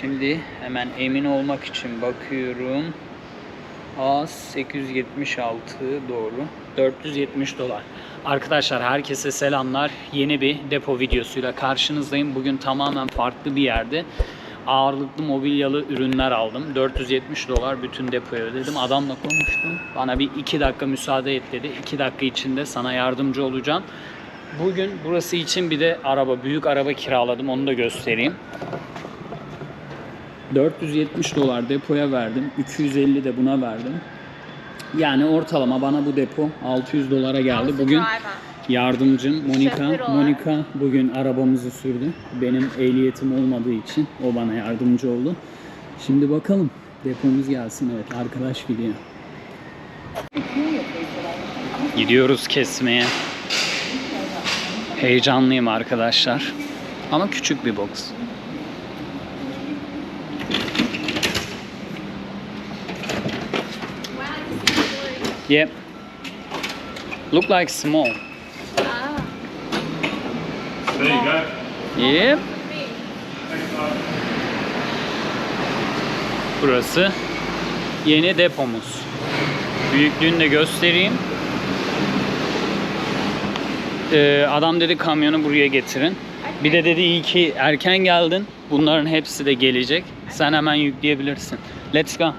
Şimdi hemen emin olmak için bakıyorum. A 876 doğru. 470 dolar. Arkadaşlar herkese selamlar. Yeni bir depo videosuyla karşınızdayım. Bugün tamamen farklı bir yerde ağırlıklı mobilyalı ürünler aldım. 470 dolar bütün depoya ödedim. Adamla konuştum. Bana bir 2 dakika müsaade et dedi. 2 dakika içinde sana yardımcı olacağım. Bugün burası için bir de araba, büyük araba kiraladım. Onu da göstereyim. 470 dolar depoya verdim. 250 de buna verdim. Yani ortalama bana bu depo 600 dolara geldi. Bugün yardımcım Monika. Monika bugün arabamızı sürdü. Benim ehliyetim olmadığı için o bana yardımcı oldu. Şimdi bakalım depomuz gelsin. Evet arkadaş gidiyor. Gidiyoruz kesmeye. Heyecanlıyım arkadaşlar. Ama küçük bir box. Yep. Look like small. There you go. Yep. Burası yeni depomuz. Büyüklüğünü de göstereyim. Ee, adam dedi kamyonu buraya getirin. Bir de dedi iyi ki erken geldin. Bunların hepsi de gelecek. Sen hemen yükleyebilirsin. Let's go.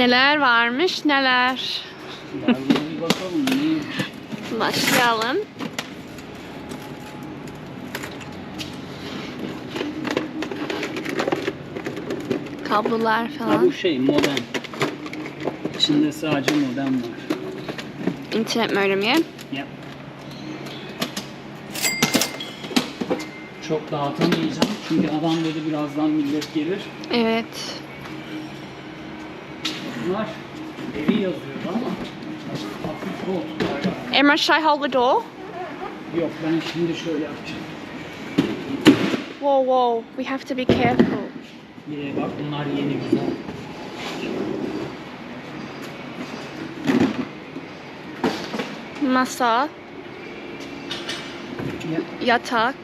Neler varmış neler. Başlayalım. Kablolar Ha, falan. bu şey modem. İçinde sadece modem var. İnternet modemi. Yep. Çok dağıtamayacağım çünkü adam dedi birazdan millet gelir. Evet. Bunlar evi yazıyordu ama hafif koltuklar var. Emma, should I hold the door? Yok ben şimdi şöyle yapacağım. Whoa, whoa. We have to be careful. Ee, bak bunlar yeni güzel. Masa, Yep. yatak.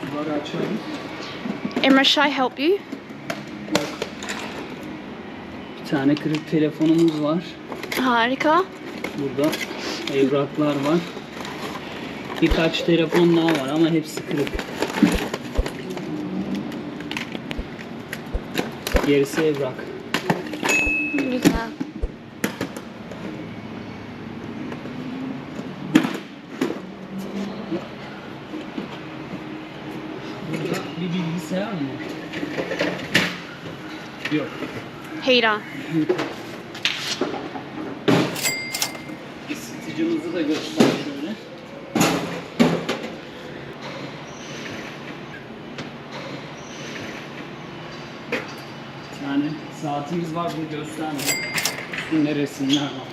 Kutuları açalım. Emma, should I help you? Bir tane kırık telefonumuz var. Harika. Burada evraklar var. Birkaç telefon daha var ama hepsi kırık. Gerisi evrak. Güzel. Burada bir bilgisayar mı var? Yok. Heater. Isıtıcımızı da göster şöyle. Tane saatimiz var bunu gösterme. Üstünde resimler var.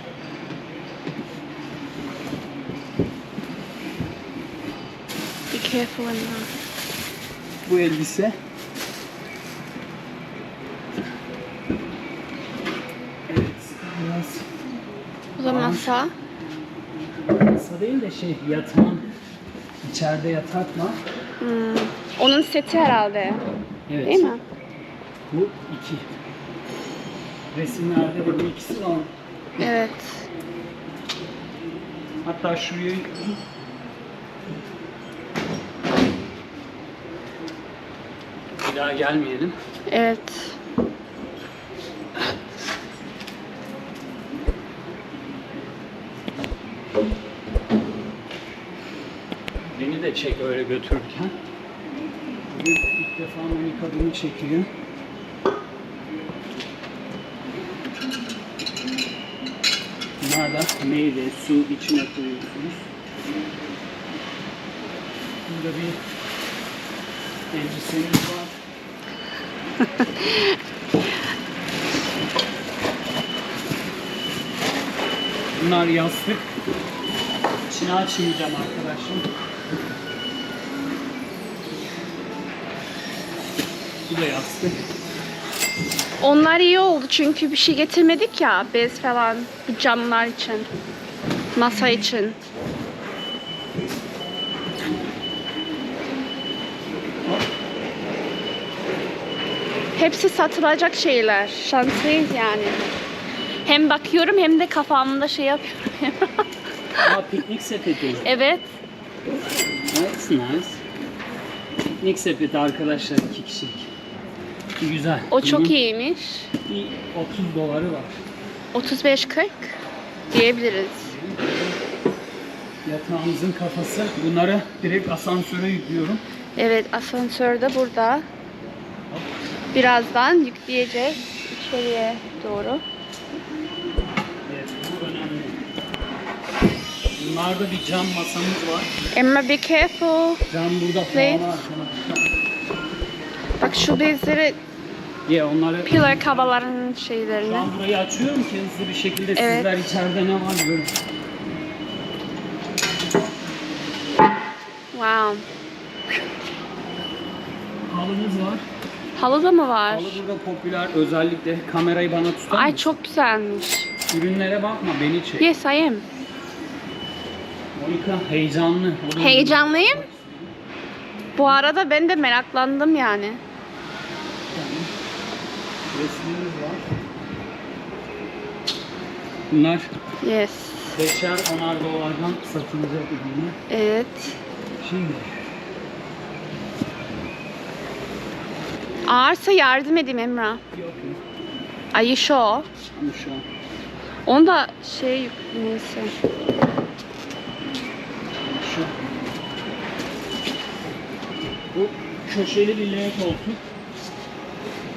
Be careful in there. Bu elbise. Evet, biraz Bu da masa. masa değil de şey yatağın içeride yatak var. Hmm. Onun seti herhalde. Evet. Değil mi? Bu iki. Resimlerde de bu ikisi var. Evet. Hatta şuraya bir daha gelmeyelim. Evet. De çek öyle götürürken. Bugün ilk defa Monika beni çekiyor. Bunlar da meyve, su içine koyuyorsunuz. Burada bir elbisemiz var. Bunlar yastık. İçini açmayacağım arkadaşlar. Bu da yastık. Onlar iyi oldu çünkü bir şey getirmedik ya bez falan bu camlar için. Masa için. Hepsi satılacak şeyler. Şanslıyız yani. Hem bakıyorum hem de kafamda şey yapıyorum. Aa, piknik sepeti. evet. That's nice. Piknik sepeti arkadaşlar iki kişilik. Güzel. O çok Bunun iyiymiş. Bir 30 doları var. 35-40 diyebiliriz. Yatağımızın kafası. Bunları direkt asansöre yüklüyorum. Evet asansör de burada. Birazdan yükleyeceğiz içeriye doğru. Evet, bu önemli. Bunlarda bir cam masamız var. Emma be careful. Cam burada Ne? pahalı arkadaşlar. Bak şu bezleri Ya onları pillar kabaların şu şeylerini. an burayı açıyorum ki hızlı bir şekilde Evet. sizler içeride ne var görün. Wow. Halımız var. Halı da mı var? Halı burada popüler. Özellikle kamerayı bana tutar Ay mısın? çok güzelmiş. Ürünlere bakma beni çek. Yes I am. Monika heyecanlı. Heyecanlıyım. Bu arada ben de meraklandım yani. Resimlerimiz var. Bunlar Yes. beşer onar dolardan satılacak ürünler. Evet. Şimdi Ağırsa yardım edeyim Emrah. yok yok. Are you sure? Ama şu an Onda şey neyse. şu. Bu köşeli bir L koltuk.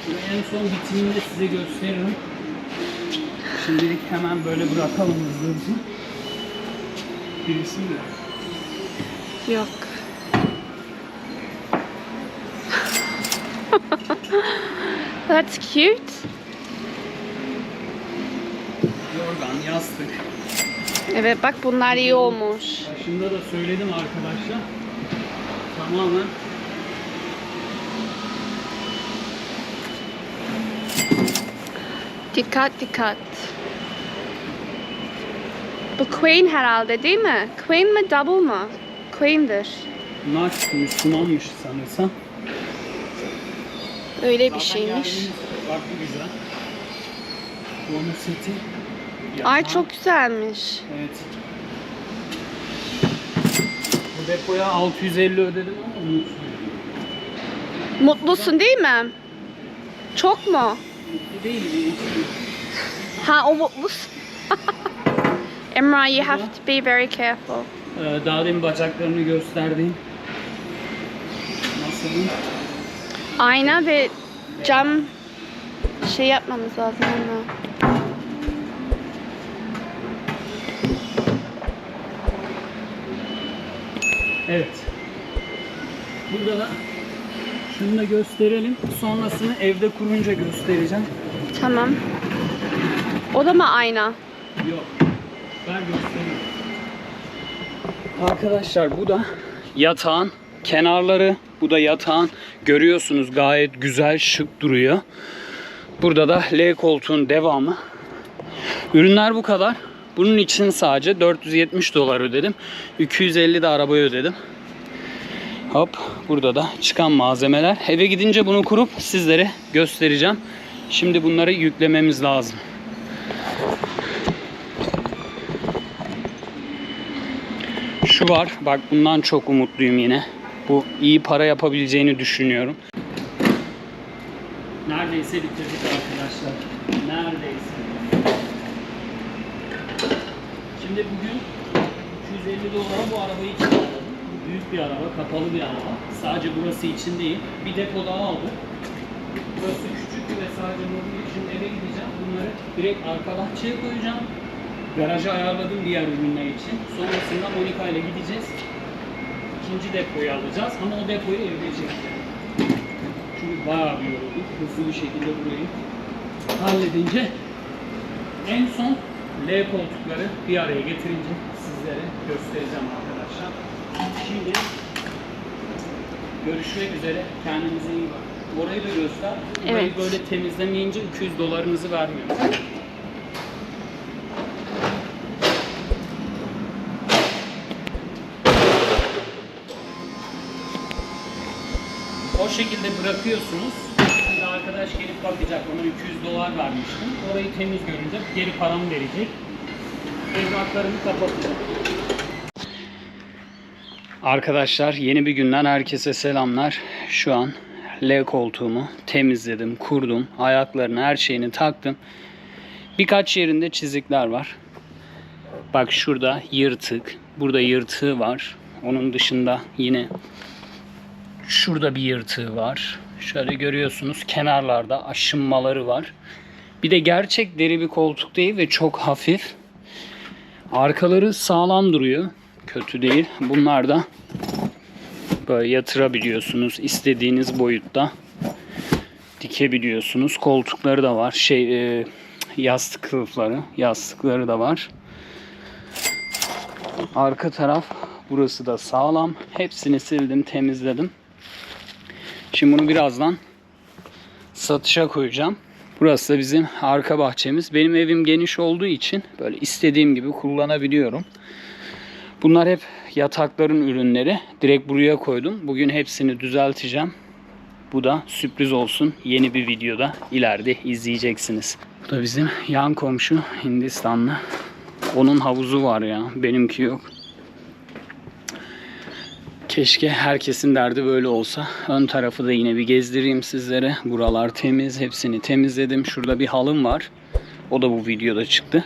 Bunu en son bitiminde size gösteririm. Şimdilik hemen böyle bırakalım hızlı hızlı. Birisi mi? var? Yok. That's cute. Yorgan, yastık. Evet bak bunlar iyi olmuş. Başında da söyledim arkadaşlar. Tamamen Dikkat dikkat. Bu Queen herhalde değil mi? Queen mi double mı? Queen'dir. bunlar Müslümanmış sanırsam. Öyle bir Zaten şeymiş. geldiğimiz Farklı güzel. Bonus seti. Ay çok güzelmiş. Evet. Bu depoya 650 ödedim ama unuttum. Mutlusun değil mi? Çok mu? Değilim. Ha o mutlusun. Emrah you have to be very careful. Ee, daha demin bacaklarını gösterdiğim. Nasıl? Ayna ve cam şey yapmamız lazım Emrah. Evet. Burada da şunu da gösterelim. Sonrasını evde kurunca göstereceğim. Tamam. O da mı ayna? Yok. Ben göstereyim. Arkadaşlar bu da yatağın kenarları. Bu da yatağın. Görüyorsunuz gayet güzel şık duruyor. Burada da L koltuğun devamı. Ürünler bu kadar. Bunun için sadece 470 dolar ödedim. 250 de arabaya ödedim. Hop burada da çıkan malzemeler. Eve gidince bunu kurup sizlere göstereceğim. Şimdi bunları yüklememiz lazım. Şu var. Bak bundan çok umutluyum yine. Bu iyi para yapabileceğini düşünüyorum. Neredeyse bitirdik arkadaşlar. Neredeyse. Şimdi bugün 250 dolara bu arabayı kiraladım. Büyük bir araba, kapalı bir araba. Sadece burası için değil. Bir depo daha aldık. Burası sadece mobil için eve gideceğim. Bunları direkt arka bahçeye koyacağım. Garaja ayarladım diğer ürünler için. Sonrasında Monika ile gideceğiz. İkinci depoyu alacağız ama o depoyu evde çekeceğim. Çünkü bayağı bir yorulduk. Hızlı bir şekilde burayı halledince en son L koltukları bir araya getirince sizlere göstereceğim arkadaşlar. Şimdi görüşmek üzere. Kendinize iyi bakın. Orayı da göster. Burayı Evet. böyle temizlemeyince 200 dolarınızı vermiyor. O şekilde bırakıyorsunuz. Şimdi arkadaş gelip bakacak. Ona 200 dolar vermiştim. Orayı temiz görünce geri paramı verecek. Evraklarımı kapatacağım. Arkadaşlar yeni bir günden herkese selamlar. Şu an L koltuğumu temizledim, kurdum. Ayaklarını, her şeyini taktım. Birkaç yerinde çizikler var. Bak şurada yırtık. Burada yırtığı var. Onun dışında yine şurada bir yırtığı var. Şöyle görüyorsunuz kenarlarda aşınmaları var. Bir de gerçek deri bir koltuk değil ve çok hafif. Arkaları sağlam duruyor. Kötü değil. Bunlar da böyle yatırabiliyorsunuz istediğiniz boyutta dikebiliyorsunuz. Koltukları da var. Şey e, yastık kılıfları, yastıkları da var. Arka taraf burası da sağlam. Hepsini sildim, temizledim. Şimdi bunu birazdan satışa koyacağım. Burası da bizim arka bahçemiz. Benim evim geniş olduğu için böyle istediğim gibi kullanabiliyorum. Bunlar hep yatakların ürünleri. Direkt buraya koydum. Bugün hepsini düzelteceğim. Bu da sürpriz olsun. Yeni bir videoda ileride izleyeceksiniz. Bu da bizim yan komşu Hindistanlı. Onun havuzu var ya. Benimki yok. Keşke herkesin derdi böyle olsa. Ön tarafı da yine bir gezdireyim sizlere. Buralar temiz. Hepsini temizledim. Şurada bir halım var. O da bu videoda çıktı.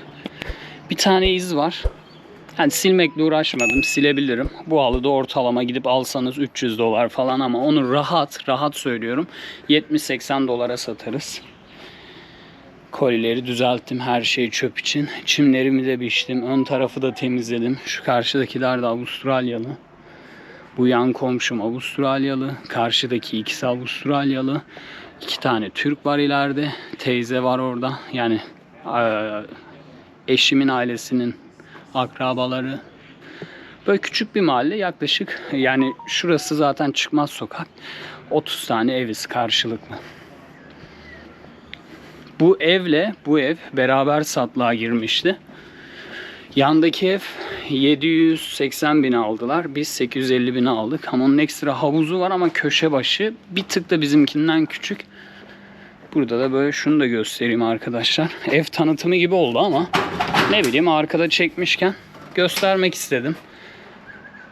Bir tane iz var. Yani silmekle uğraşmadım. Silebilirim. Bu halıda ortalama gidip alsanız 300 dolar falan ama onu rahat, rahat söylüyorum. 70-80 dolara satarız. Kolileri düzelttim. Her şey çöp için. Çimlerimi de biçtim. Ön tarafı da temizledim. Şu karşıdakiler de Avustralyalı. Bu yan komşum Avustralyalı. Karşıdaki ikisi Avustralyalı. İki tane Türk var ileride. Teyze var orada. Yani eşimin ailesinin akrabaları. Böyle küçük bir mahalle yaklaşık yani şurası zaten çıkmaz sokak. 30 tane eviz karşılıklı. Bu evle bu ev beraber satlığa girmişti. Yandaki ev 780 bin aldılar. Biz 850 bin aldık. Ama onun ekstra havuzu var ama köşe başı bir tık da bizimkinden küçük. Burada da böyle şunu da göstereyim arkadaşlar. Ev tanıtımı gibi oldu ama ne bileyim arkada çekmişken göstermek istedim.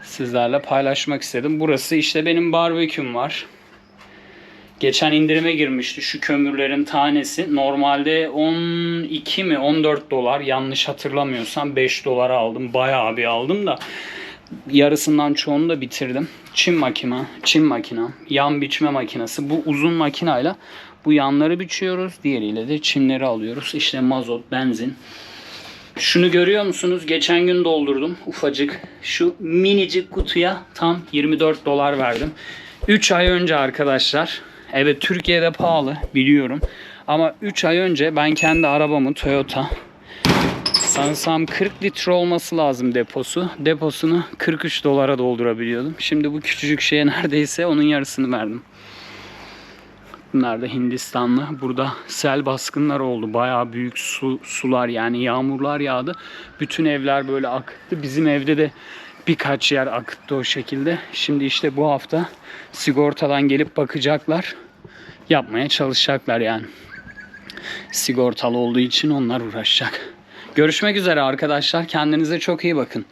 Sizlerle paylaşmak istedim. Burası işte benim barbeküm var. Geçen indirime girmişti şu kömürlerin tanesi. Normalde 12 mi 14 dolar yanlış hatırlamıyorsam 5 dolara aldım. Bayağı bir aldım da yarısından çoğunu da bitirdim. Çim makina, çim makina, yan biçme makinesi. Bu uzun makinayla bu yanları biçiyoruz. Diğeriyle de çimleri alıyoruz. İşte mazot, benzin. Şunu görüyor musunuz? Geçen gün doldurdum ufacık. Şu minicik kutuya tam 24 dolar verdim. 3 ay önce arkadaşlar. Evet Türkiye'de pahalı biliyorum. Ama 3 ay önce ben kendi arabamı Toyota sanırsam 40 litre olması lazım deposu. Deposunu 43 dolara doldurabiliyordum. Şimdi bu küçücük şeye neredeyse onun yarısını verdim. Da Hindistanlı. Burada sel baskınlar oldu. Bayağı büyük su, sular yani yağmurlar yağdı. Bütün evler böyle akıttı. Bizim evde de birkaç yer akıttı o şekilde. Şimdi işte bu hafta sigortadan gelip bakacaklar. Yapmaya çalışacaklar yani. Sigortalı olduğu için onlar uğraşacak. Görüşmek üzere arkadaşlar. Kendinize çok iyi bakın.